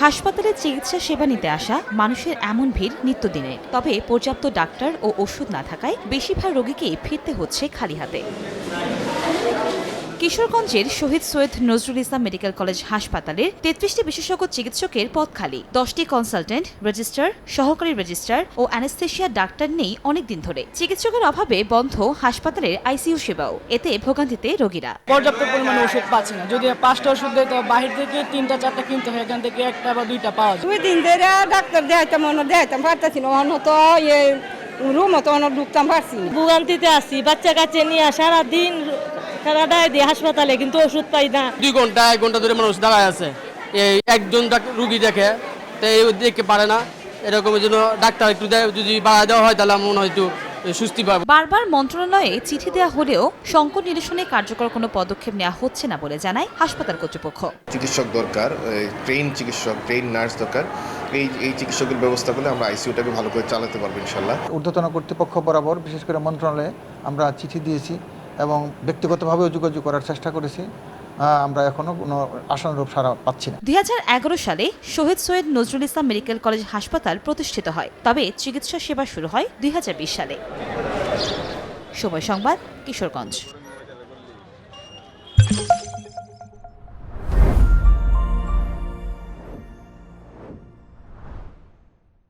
হাসপাতালে চিকিৎসা সেবা নিতে আসা মানুষের এমন ভিড় নিত্যদিনে। তবে পর্যাপ্ত ডাক্তার ও ওষুধ না থাকায় বেশিরভাগ রোগীকে ফিরতে হচ্ছে খালি হাতে। কিশোরগঞ্জের শহীদ সৈয়দ নজরুল ইসলাম মেডিকেল কলেজ হাসপাতালের তেত্রিশটি বিশেষজ্ঞ চিকিৎসকের পদ খালি। দশটি কনসালটেন্ট রেজিস্ট্রার সহকারী রেজিস্ট্রার ও অ্যানেস্থেশিয়া ডাক্তার নেই অনেকদিন ধরে। চিকিৎসকের অভাবে বন্ধ হাসপাতালের আইসিইউ সেবাও। এতে ভোগান্তিতে রোগীরা। পর্যাপ্ত পরিমাণে ওষুধ পাচ্ছি না। যদি পাঁচটা ওষুধ দেয় তো বাহির থেকে তিনটা চারটা কিনতে হয়। এখান থেকে একটা বা দুইটা পাওয়া যায়। দুই দিন ধরে ডাক্তার দেখাইতাম মনে দেখাইতাম পারতেছি না। অন্য তো রুম তো অন্য ঢুকতাম পারছি ভোগান্তিতে আসি বাচ্চা কাচ্চা নিয়ে সারাদিন সারাটাই দিয়ে হাসপাতালে কিন্তু ওষুধ পাই না। দুই ঘণ্টা এক ঘণ্টা ধরে মানুষ দাঁড়ায় আছে। এই একজন রুগী দেখে তো এই দেখতে পারে না। এরকম জন্য ডাক্তার একটু যদি বাড়া দেওয়া হয় তাহলে আমার মনে হয় একটু সুস্থি পাবে। বারবার মন্ত্রণালয়ে চিঠি দেওয়া হলেও সংকট নিরসনে কার্যকর কোনো পদক্ষেপ নেওয়া হচ্ছে না বলে জানায় হাসপাতাল কর্তৃপক্ষ। চিকিৎসক দরকার ট্রেন চিকিৎসক ট্রেন নার্স দরকার। এই এই চিকিৎসকের ব্যবস্থা করলে আমরা আইসিইউটাকে ভালো করে চালাতে পারব ইনশাল্লাহ। ঊর্ধ্বতন কর্তৃপক্ষ বরাবর বিশেষ করে মন্ত্রণালয়ে আমরা চিঠি দিয়েছি। এবং ব্যক্তিগতভাবেও যোগাযোগ করার চেষ্টা করেছি। আমরা এখনও কোনো আশানুরূপ সারা পাচ্ছি না। দুই হাজার এগারো সালে শহীদ সৈয়দ নজরুল ইসলাম মেডিকেল কলেজ হাসপাতাল প্রতিষ্ঠিত হয়। তবে চিকিৎসা সেবা শুরু হয় দুই হাজার বিশ সালে। সময় সংবাদ, কিশোরগঞ্জ।